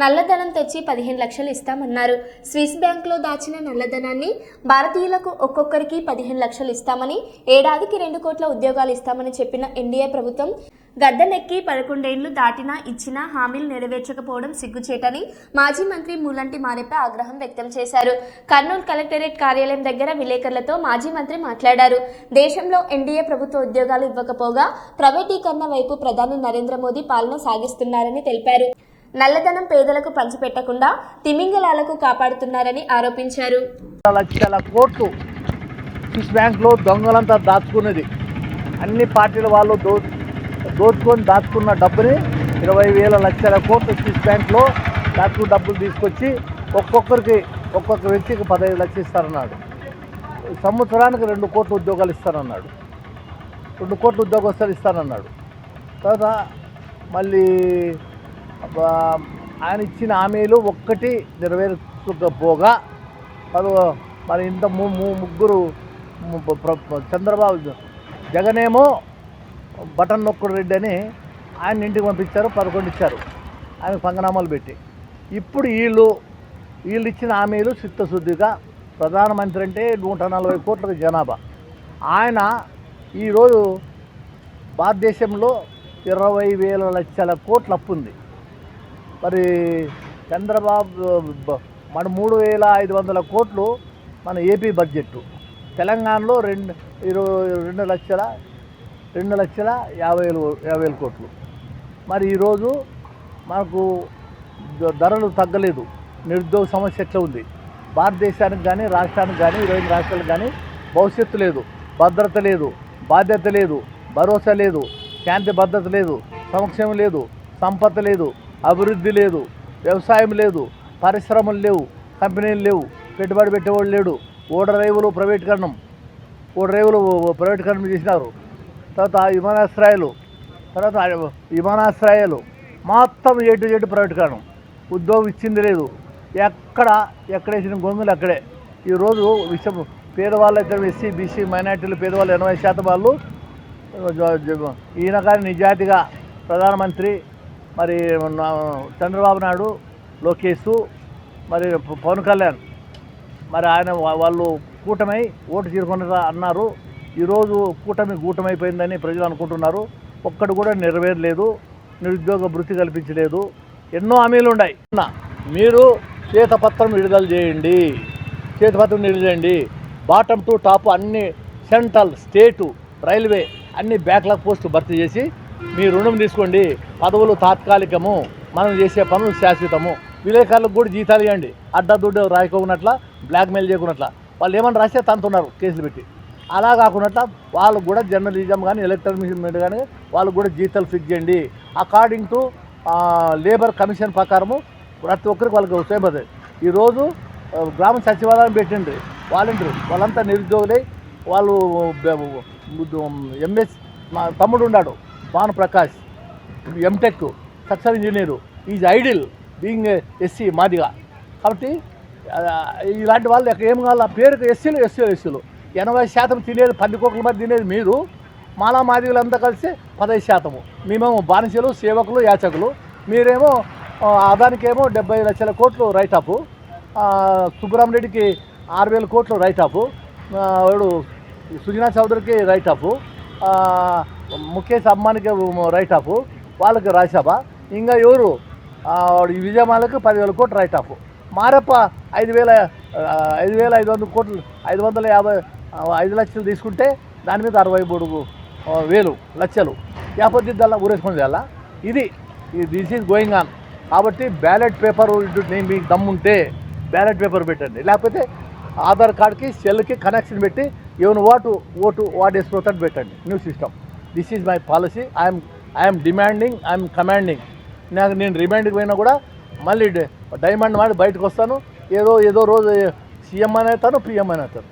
నల్లధనం తెచ్చి పదిహేను లక్షలు ఇస్తామన్నారు. స్విస్ బ్యాంక్లో దాచిన నల్లధనాన్ని భారతీయులకు ఒక్కొక్కరికి పదిహేను లక్షలు ఇస్తామని ఏడాదికి రెండు కోట్ల ఉద్యోగాలు ఇస్తామని చెప్పిన ఎన్డీఏ ప్రభుత్వం గద్దెనెక్కి పదకొండేళ్ళు దాటినా ఇచ్చిన హామీలు నెరవేర్చకపోవడం సిగ్గుచేటని మాజీ మంత్రి మూలంటి మారెప్ప ఆగ్రహం వ్యక్తం చేశారు. కర్నూలు కలెక్టరేట్ కార్యాలయం దగ్గర విలేకరులతో మాజీ మంత్రి మాట్లాడారు. దేశంలో ఎన్డీఏ ప్రభుత్వ ఉద్యోగాలు ఇవ్వకపోగా ప్రైవేటీకరణ వైపు ప్రధాని నరేంద్ర మోదీ పాలన సాగిస్తున్నారని తెలిపారు. నల్లధనం పేదలకు పంచిపెట్టకుండా తిమింగలాలకు కాపాడుతున్నారని ఆరోపించారు. లక్షల కోట్లు స్విస్ బ్యాంక్లో దొంగలంతా దాచుకున్నది. అన్ని పార్టీల వాళ్ళు దో దోచుకొని దాచుకున్న డబ్బుని ఇరవై వేల లక్షల కోట్లు స్విస్ బ్యాంక్లో దాచుకున్న డబ్బులు తీసుకొచ్చి ఒక్కొక్కరికి ఒక్కొక్క వ్యక్తికి పదహైదు లక్షలు ఇస్తారన్నాడు. సంవత్సరానికి రెండు కోట్ల ఉద్యోగాలు ఇస్తానన్నాడు రెండు కోట్ల ఉద్యోగస్తులు ఇస్తానన్నాడు తర్వాత మళ్ళీ ఆయన ఇచ్చిన హామీలు ఒక్కటి నెరవేర్చకపోగా పదో మరి ఇంత ము- ముగ్గురు చంద్రబాబు జగనేమో బటన్ నొక్కుడు రెడ్డి అని ఆయన ఇంటికి పంపించారు పదకొండు ఇచ్చారు. ఆయన పంగనామాలు పెట్టి. ఇప్పుడు వీళ్ళు వీళ్ళు ఇచ్చిన హామీలు చిత్తశుద్ధిగా ప్రధానమంత్రి అంటే నూట నలభై కోట్ల జనాభా. ఆయన ఈరోజు భారతదేశంలో ఇరవై వేల లక్షల కోట్ల అప్పు ఉంది మరి చంద్రబాబు మన మూడు వేల ఐదు వందల కోట్లు మన ఏపీ బడ్జెట్ తెలంగాణలో రెండు ఇరవై రెండు లక్షల రెండు లక్షల యాభై వేలు యాభై వేల కోట్లు. మరి ఈరోజు మనకు ధరలు తగ్గలేదు. నిరుద్యోగ సమస్య ఎట్లా ఉంది? భారతదేశానికి కానీ రాష్ట్రానికి కానీ ఇరవై రాష్ట్రాలకు కానీ భవిష్యత్తు లేదు. భద్రత లేదు. బాధ్యత లేదు. భరోసా లేదు. శాంతి భద్రత లేదు. సంక్షేమం లేదు. సంపద లేదు. అభివృద్ధి లేదు వ్యవసాయం లేదు పరిశ్రమలు లేవు కంపెనీలు లేవు పెట్టుబడి పెట్టేవాడు లేడు. ఓడరేవులు ప్రైవేటీకరణం ఓడరేవులు ప్రైవేటీకరణం చేసినారు. తర్వాత విమానాశ్రయాలు తర్వాత విమానాశ్రయాలు మొత్తం ఎటు ఎటు ప్రైవేటీకరణం. ఉద్యోగం ఇచ్చింది లేదు. ఎక్కడ ఎక్కడ వేసిన గొంతులు అక్కడే. ఈరోజు విషయం పేదవాళ్ళు అయితే ఎస్సీ బీసీ మైనార్టీలు పేదవాళ్ళు ఎనభై శాతం వాళ్ళు ఈయన కానీ నిజాయితీగా ప్రధానమంత్రి మరి నా- చంద్రబాబు నాయుడు లోకేష్ మరి పవన్ కళ్యాణ్. మరి ఆయన వాళ్ళు కూటమై ఓటు చీరుకున్నారా అన్నారు. ఈరోజు కూటమి కూటమైపోయిందని ప్రజలు అనుకుంటున్నారు. ఒక్కడు కూడా నెరవేరలేదు. నిరుద్యోగ భృతి కల్పించలేదు. ఎన్నో హామీలు ఉన్నాయి. మీరు చేతపత్రం విడుదల చేయండి. చేతపత్రం విడుదల చేయండి. బాటమ్ టు టాప్ అన్ని సెంట్రల్ స్టేటు రైల్వే అన్ని బ్యాక్లాగ్ పోస్ట్ భర్తీ చేసి మీ రుణం తీసుకోండి పదవులు తాత్కాలికము మనం చేసే పనులు శాశ్వతము విలేకరులకు కూడా జీతాలు ఇవ్వండి అడ్డదుడ్డు రాయకున్నట్ల బ్లాక్మెయిల్ చేయకున్నట్ల వాళ్ళు ఏమని రాస్తే తంతున్నారు కేసులు పెట్టి అలా కాకున్నట్ల వాళ్ళకు కూడా జర్నలిజం కానీ ఎలక్ట్రానిక్ మీడియా కానీ వాళ్ళకు కూడా జీతాలు ఫిక్స్ చేయండి అకార్డింగ్ టు లేబర్ కమిషన్ ప్రకారము ప్రతి ఒక్కరికి వాళ్ళకి ఉపయోగపడుతుంది ఈరోజు గ్రామ సచివాలయం పెట్టండి వాలంటీర్ వాళ్ళంతా నిరుద్యోగులై వాళ్ళు ఎంఎస్ మా తమ్ముడు ఉన్నాడు Bhanu Prakash MTech structure engineer is ideal being SC Madiga. కాబట్టి ఇలాంటి వాళ్ళు ఎక్కడ ఏం కావాలి పేరుకు ఎస్సీలు ఎస్సీలు ఎస్సీలు. ఎనభై శాతం తినేది పందికొక్కల మరి తినేది మీరు మాలా మాదిగలంతా కలిసి పదహైదు శాతము. మేమేమో బానిసలు సేవకులు యాచకులు. మీరేమో అదానికేమో డెబ్బై లక్షల కోట్లు రైట్ ఆఫ్. సుబ్బరామరెడ్డికి ఆరు వేల కోట్లు రైట్ ఆఫ్. వాడు సుజనా చౌదరికి రైట్ ఆఫ్. ముఖేష్ అమ్మానికి రైట్ ఆఫ్ వాళ్ళకి రాశాబా ఇంకా ఎవరు? వాడు ఈ విజయమాలకు పదివేల కోట్లు రైట్ ఆఫ్ మారప్ప ఐదు వేల ఐదు వేల ఐదు వందల కోట్లు ఐదు వందల యాభై ఐదు లక్షలు తీసుకుంటే దాని మీద అరవై మూడు వేలు లక్షలు. యాభై దిద్దాల ఊరేసుకొని చేయాలా ఇది దిస్ ఈజ్ గోయింగ్ ఆన్ కాబట్టి బ్యాలెట్ పేపర్ నేను మీకు దమ్ముంటే బ్యాలెట్ పేపర్ పెట్టండి. లేకపోతే ఆధార్ కార్డ్కి సెల్కి కనెక్షన్ పెట్టి ఎవరు ఓటు ఓటు వాడేసుకోతాడు పెట్టండి. New system this is my policy I'm I'm demanding I'm commanding నాకు నేను రిమాండ్కి పోయినా కూడా మళ్ళీ డైమండ్ మాడి బయటకు వస్తాను ఏదో ఏదో రోజు సీఎం అని అవుతాను పిఎం అని అవుతాను